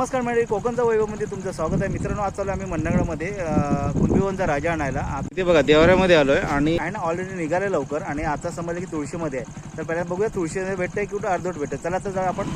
नमस्कार मंडळी कोकणचा वैभवमध्ये तुमचं स्वागत आहे. मित्रांनो आज चालू आम्ही मंडळमध्ये कुंभिवनचा राजा आणायला. इथे बघा देवऱ्यामध्ये आलोय आणि आहे ना ऑलरेडी निघाले लवकर आणि आता समजलं की तुळशीमध्ये आहे. तर पहिल्या बघूया तुळशीमध्ये भेटतंय की कुठं अर्धवट भेटतं चला तर जाऊ आपण.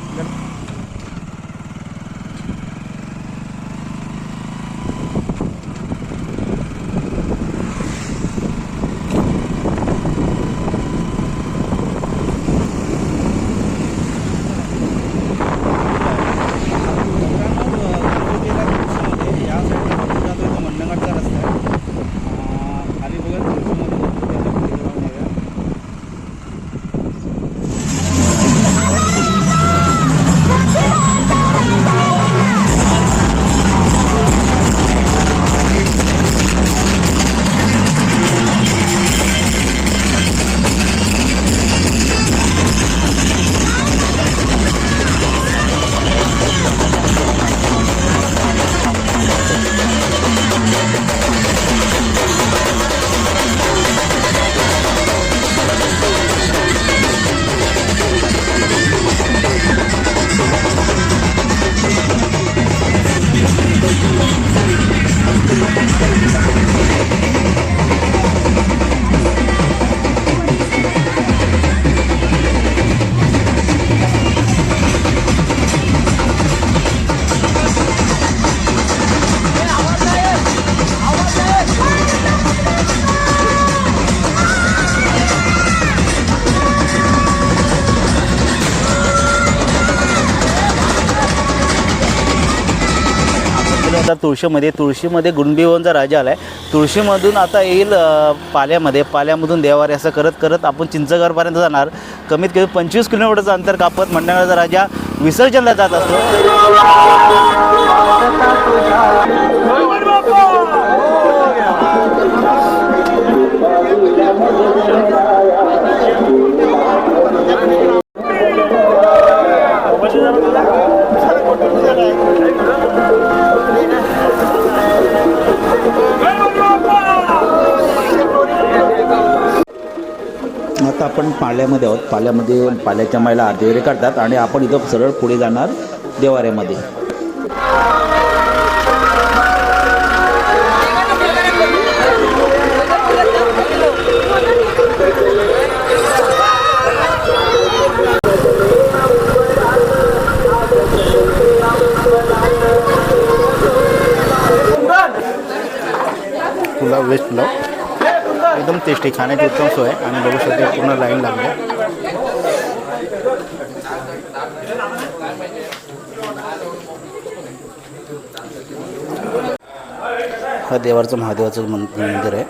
आता तुळशीमध्ये तुळशीमध्ये गुणबिवनचा राजा आला आहे तुळशीमधून आता येईल पाल्यामध्ये. पाल्यामधून देवारे असं करत करत आपण चिंचगडपर्यंत जाणार. कमीत कमी पंचवीस किलोमीटरचं अंतर कापत मंडळाचा राजा विसर्जनला जात असतो. आपण पाल्यामध्ये आहोत. पाल्यामध्ये पाल्याच्या मायला आरती काढतात आणि आपण इथं सरळ पुढे जाणार देवाऱ्यामध्ये. पुलाव पुलाव एकदम टेस्टी खाण्याची उत्तम सोय आहे. आणि बघू शकतो पूर्ण लाईन लागली हा देवाचं महादेवाचं मंदिर आहे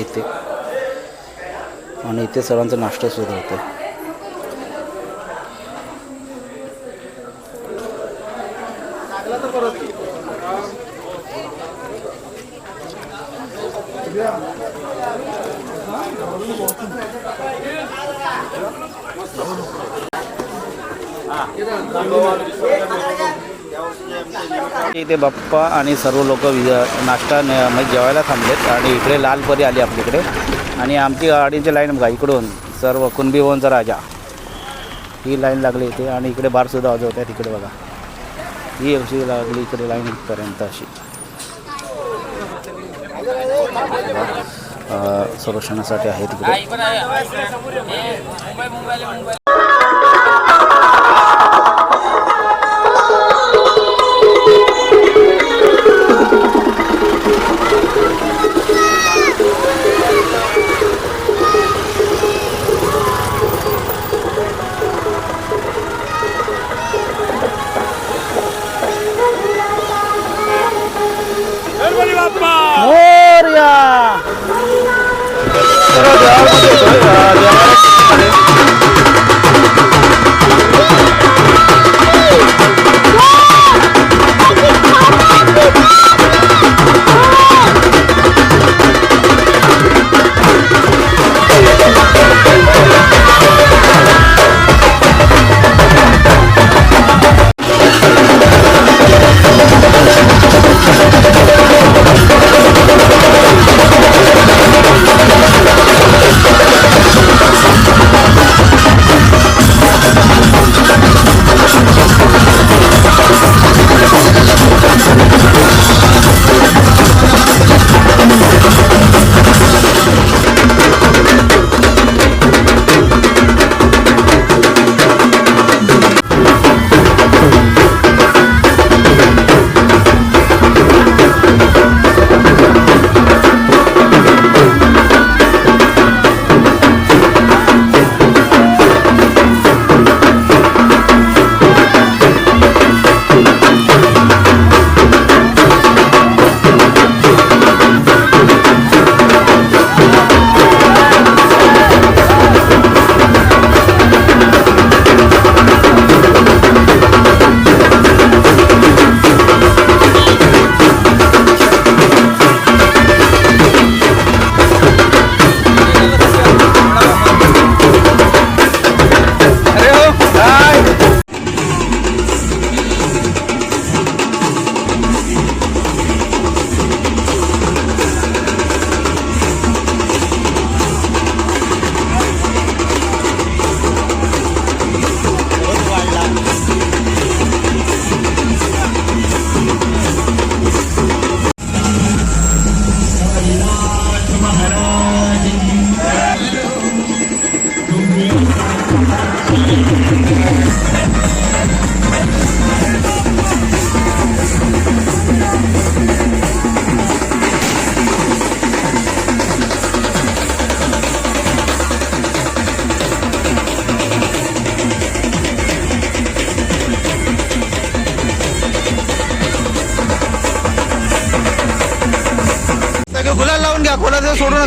इथे. आणि इथे सर्वांचा नाश्ता सुद्धा होतो इथे बाप्पा आणि सर्व लोक नाश्ता म्हणजे जेवायला थांबलेत आणि इकडे लालपरी आली आपल्याकडे. आणि आमची गाडीची लाईन बघा इकडून सर्व कुणबीवनचा राजा. ही लाईन लागली इथे आणि इकडे बारसुद्धा वाजवत आहे तिकडे बघा. ही अशी लागली इकडे लाईनपर्यंत अशी. अ, संरक्षणासाठी आहे तिकडे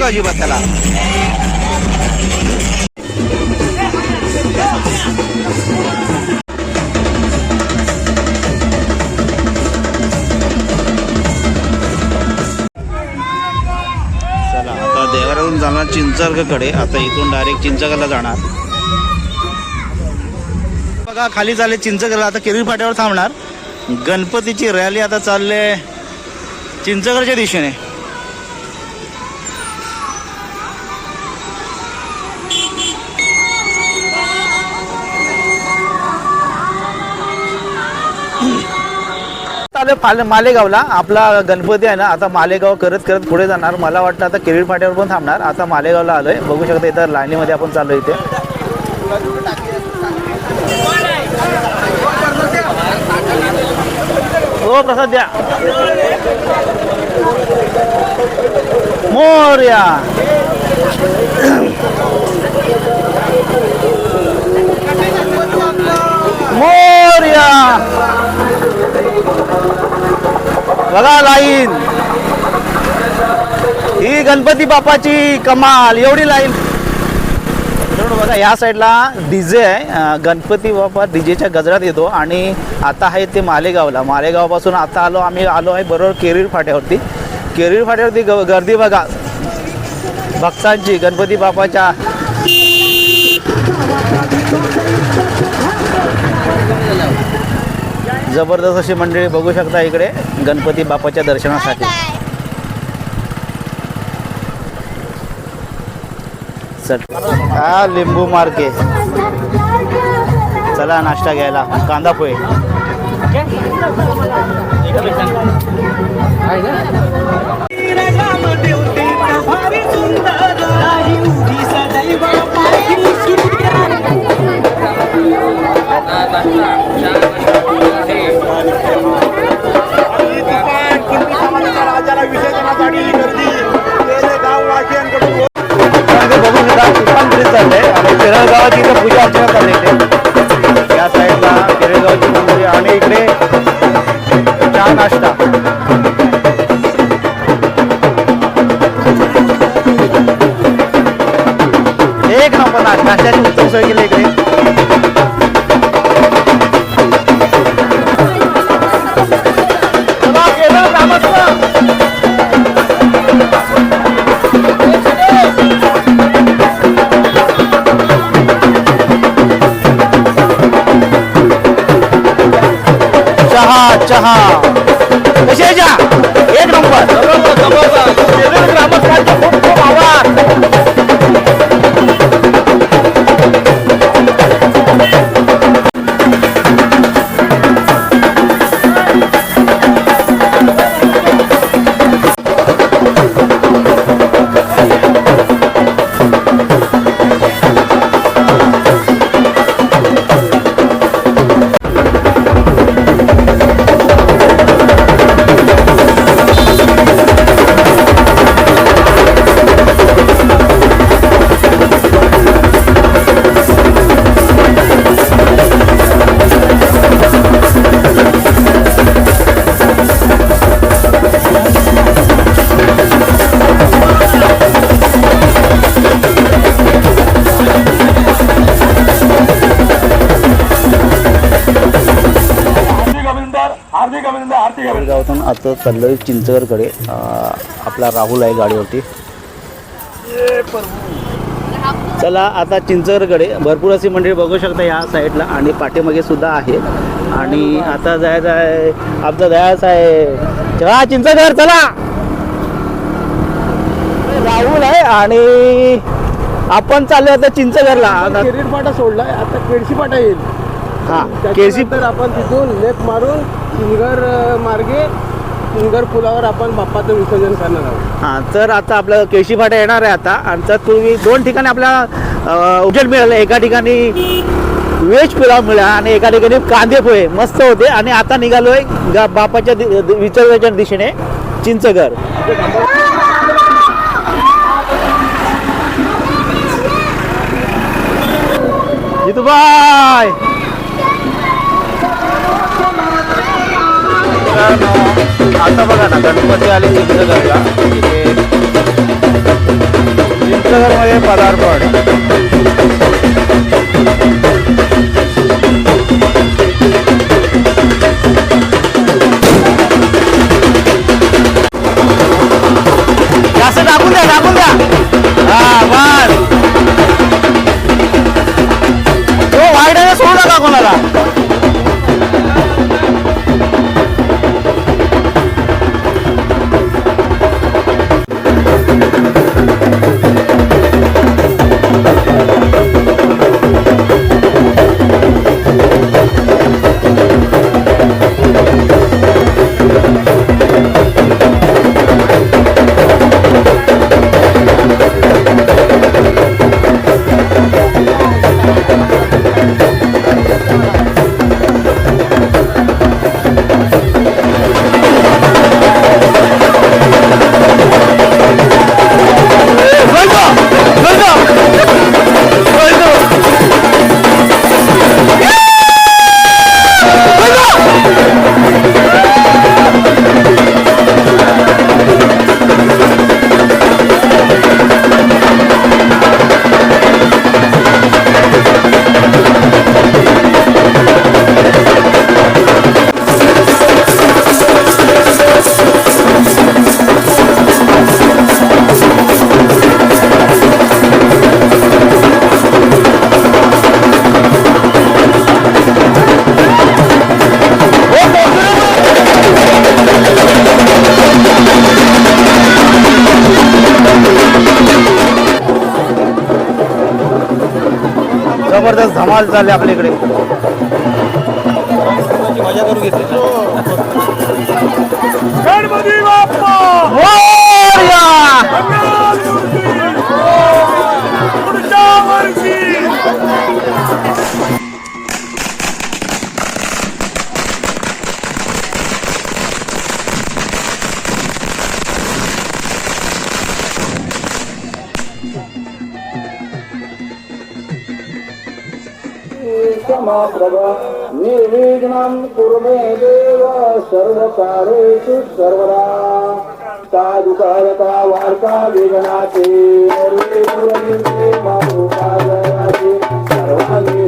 अजिबात त्याला. चला आता देवाऱ्यातून जाणार चिंचरकडे आता इथून डायरेक्ट चिंचगडला जाणार. बघा खाली झाले चिंचगडला आता केरवी फाट्यावर थांबणार. गणपतीची रॅली आता चालले चिंचगडच्या दिशेने. आलं मालेगावला आपला गणपती आहे ना आता मालेगाव करत करत पुढे जाणार. मला वाटतं आता केरीड फाट्यावर पण थांबणार. आता मालेगावला आलोय. बघू शकता इथं लाईनीमध्ये आपण चाललो इथे. हो प्रसाद द्या. मोर्या मोर्या बघा लाईन. ही गणपती बापाची कमाल एवढी लाईन. बघा या साईडला डीजे आहे. गणपती बाप्पा डीजेच्या गजरात येतो आणि आता आहे ते मालेगावला. मालेगावपासून आता आलो आम्ही आलो आहे बरोबर केरीर फाट्यावरती. केरीर फाट्यावरती ग गर्दी बघा. भक्तांची गणपती बाप्पाच्या जबरदस्त अशी मंडळी बघू शकता इकडे गणपती बाप्पाच्या दर्शनासाठी. हा लिंबू मार्के चला नाश्ता घ्यायला. कांदा पोहे. गावाची इथं पूजा अर्चना चालली चहा चहा. आता चाललोय चिंचगडकडे आपला राहुल आहे गाडीवरती. चला आता चिंचगडकडे भरपूर अशी मंडळी बघू शकता या साईडला आणि पाठीमागे सुद्धा आहे. आणि आता जायचं आहे आमचं जायचं आहे चला चिंचगड चला. राहुल आहे आणि आपण चाललो आता चिंचगडला आता- पाटा सोडलाय. आता केडशी पाटा येईल. हा केसी तर आपण तिथून लेफ्ट मारून सिंगर मार्गे सिंगर पुलावर आपण बाप्पाचं विसर्जन करणार आहोत. हां तर आता आपलं केशी फाटा येणार आहे आता. आणि तर तुम्ही दोन ठिकाणी आपल्याला अं, उजेड मिळालं. एका ठिकाणी वेज पुलाव मिळाला आणि एका ठिकाणी कांदे पोहे. मस्त होते. आणि आता निघालोय गा बापाच्या दि- दि- विसर्जनाच्या दिशेने चिंचगड जितूबाय आता बघा ना गणपती आले चिंचगडला इथे पदार्पण. जास्त द्या टाकून द्या. हा बस. तो वाईट सोडू नका कोणाला. धमाल चालली आपल्या इकडे मजा करून घेतली. समाप्रभ निर्विघ्नं कुर्मे देव सर्वकारेषु सर्वदा। साधुकारता वार्ता विघ्नाते सर्वांगी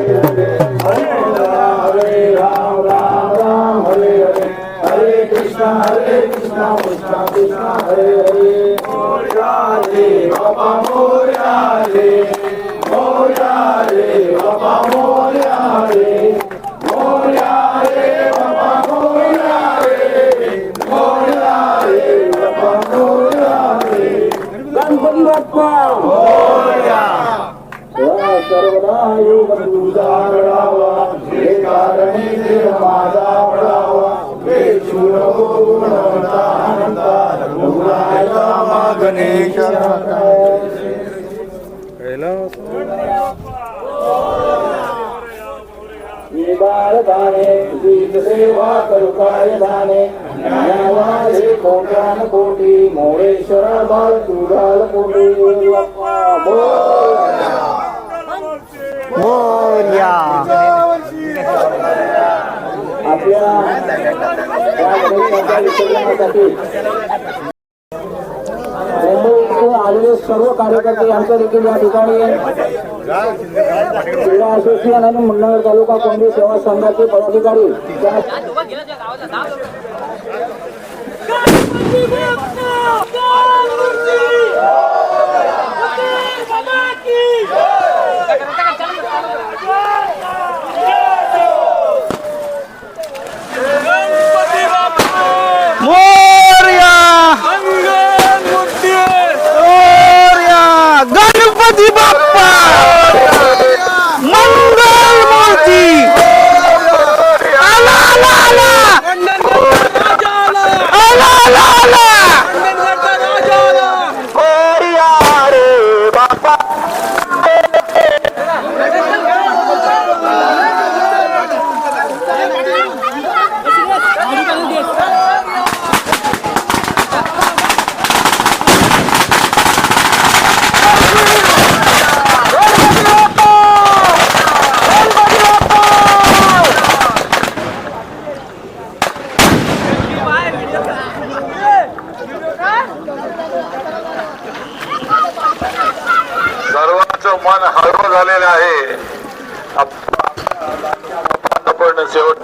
सेवा करू काय दाने ज्ञानवाले कोट्यान कोटी मोरेश्वर बाल तुझाल कोटी. आपल्या या गणेशाच्या विसर्जनासाठी मुंबई येथे आलेले सर्व कार्यकर्ते यांचं देखील या ठिकाणी क्रीडा असोसिएशन आणि मुन्नार तालुका काँग्रेस सेवा संघाचे पदाधिकारी Yeah गणपती बाप्पा गणपती बाप्पा मोरया मंगल मूर्ती मोरया गणपती बाप्पा मंगल मूर्ती आला सर्वांचं मन हळवं आहे. आपण शेवट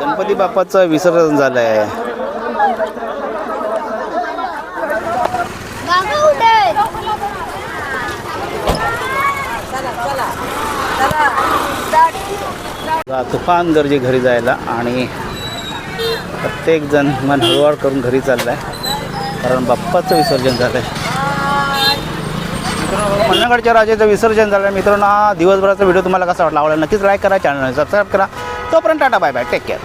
गणपती बाप्पाचं विसर्जन झालं आहे तुफान गरजे घरी जायला आणि प्रत्येकजण मन हळूहळ करून घरी चाललं आहे कारण बाप्पाचं विसर्जन झालं आहे मित्रांनो राजाचं विसर्जन झालं आहे मित्रांनो हा दिवसभराचा व्हिडिओ तुम्हाला कसा वाटला आवडला नक्कीच लाईक करा चॅनल सबस्क्राईब करा. तोपर्यंत tata bye bye take care